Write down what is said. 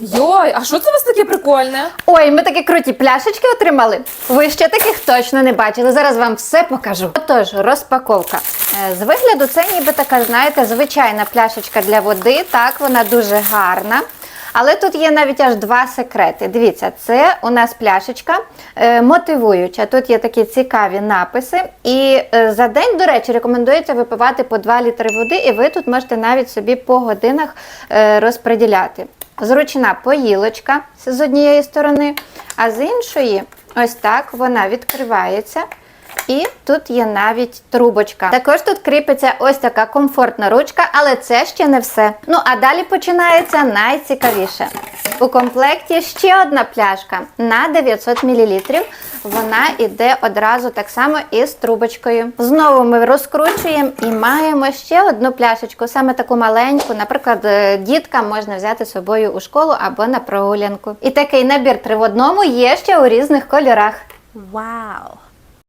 Йой, а що це у вас таке прикольне? Ой, ми такі круті пляшечки отримали. Ви ще таких точно не бачили. Зараз вам все покажу. Отож, розпаковка. Е, З вигляду це ніби така, знаєте, звичайна пляшечка для води. Так, вона дуже гарна. Але тут є навіть аж два секрети. Дивіться, це у нас пляшечка е, мотивуюча. Тут є такі цікаві написи. І е, за день, до речі, рекомендується випивати по 2 літри води, і ви тут можете навіть собі по годинах е, розподіляти. Зручна поїлочка з однієї сторони, а з іншої, ось так, вона відкривається. І тут є навіть трубочка. Також тут кріпиться ось така комфортна ручка, але це ще не все. Ну а далі починається найцікавіше. У комплекті ще одна пляшка на 900 мл. Вона йде одразу так само із трубочкою. Знову ми розкручуємо і маємо ще одну пляшечку, саме таку маленьку. Наприклад, е, діткам можна взяти з собою у школу або на прогулянку. І такий набір три в одному є ще у різних кольорах. Wow.